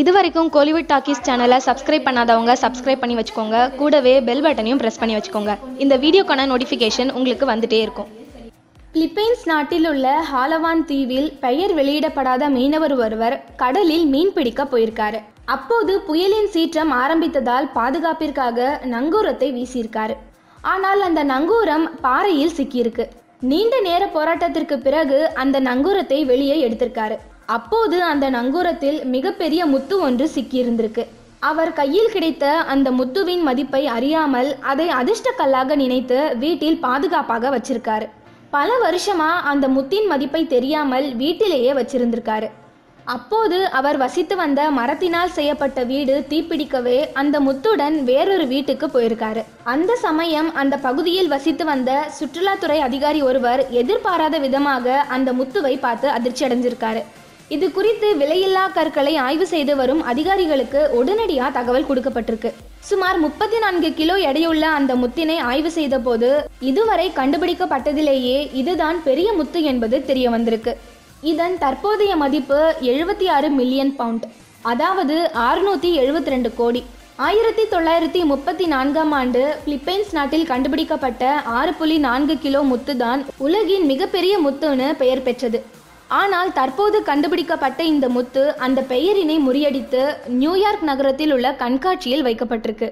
இது வரைக்கும் கோலிவுட் டாக்கீஸ் சேனலை சப்ஸ்கிரைப் பண்ணாதவங்க சப்ஸ்கிரைப் பண்ணி வச்சுக்கோங்க. கூடவே பெல் பட்டனையும் ப்ரெஸ் பண்ணி வச்சுக்கோங்க. இந்த வீடியோக்கான நோட்டிஃபிகேஷன் உங்களுக்கு வந்துட்டே இருக்கும். பிலிப்பைன்ஸ் நாட்டில் உள்ள ஹாலவான் தீவில் பெயர் வெளியிடப்படாத மீனவர் ஒருவர் கடலில் மீன் பிடிக்க போயிருக்காரு. அப்போது புயலின் சீற்றம் ஆரம்பித்ததால் பாதுகாப்பிற்காக நங்கூரத்தை வீசியிருக்காரு. ஆனால் அந்த நங்கூரம் பாறையில் சிக்கியிருக்கு. நீண்ட நேர போராட்டத்திற்கு பிறகு அந்த நங்கூரத்தை வெளியே எடுத்திருக்காரு. அப்போது அந்த நங்கூரத்தில் மிகப்பெரிய முத்து ஒன்று சிக்கியிருந்திருக்கு. அவர் கையில் கிடைத்த அந்த முத்துவின் மதிப்பை அறியாமல் அதை அதிர்ஷ்டக்கல்லாக நினைத்து வீட்டில் பாதுகாப்பாக வச்சிருக்காரு. பல வருஷமா அந்த முத்தின் மதிப்பை தெரியாமல் வீட்டிலேயே வச்சிருந்திருக்காரு. அப்போது அவர் வசித்து வந்த மரத்தினால் செய்யப்பட்ட வீடு தீப்பிடிக்கவே அந்த முத்துடன் வேறொரு வீட்டுக்கு போயிருக்காரு. அந்த சமயம் அந்த பகுதியில் வசித்து வந்த சுற்றுலாத்துறை அதிகாரி ஒருவர் எதிர்பாராத விதமாக அந்த முத்துவை பார்த்து அதிர்ச்சி அடைஞ்சிருக்காரு இது குறித்து விலையில்லா கற்களை ஆய்வு செய்து வரும் அதிகாரிகளுக்கு உடனடியாக தகவல் கொடுக்கப்பட்டிருக்கு. சுமார் முப்பத்தி நான்கு கிலோ எடையுள்ள அந்த முத்தினை ஆய்வு செய்த போது இதுவரை கண்டுபிடிக்கப்பட்டதிலேயே இதுதான் பெரிய முத்து என்பது தெரிய வந்திருக்கு இதன் தற்போதைய மதிப்பு எழுபத்தி ஆறு மில்லியன் பவுண்ட். அதாவது அறுநூத்தி எழுபத்தி ரெண்டு கோடி. ஆயிரத்தி தொள்ளாயிரத்தி முப்பத்தி நான்காம் ஆண்டு பிலிப்பைன்ஸ் நாட்டில் கண்டுபிடிக்கப்பட்ட ஆறு புள்ளி நான்கு கிலோ முத்து தான் உலகின் மிகப்பெரிய முத்துன்னு பெயர் பெற்றது. ஆனால் தற்போது கண்டுபிடிக்கப்பட்ட இந்த முத்து அந்த பெயரினை முறியடித்து நியூயார்க் நகரத்தில் உள்ள கண்காட்சியில் வைக்கப்பட்டிருக்கு.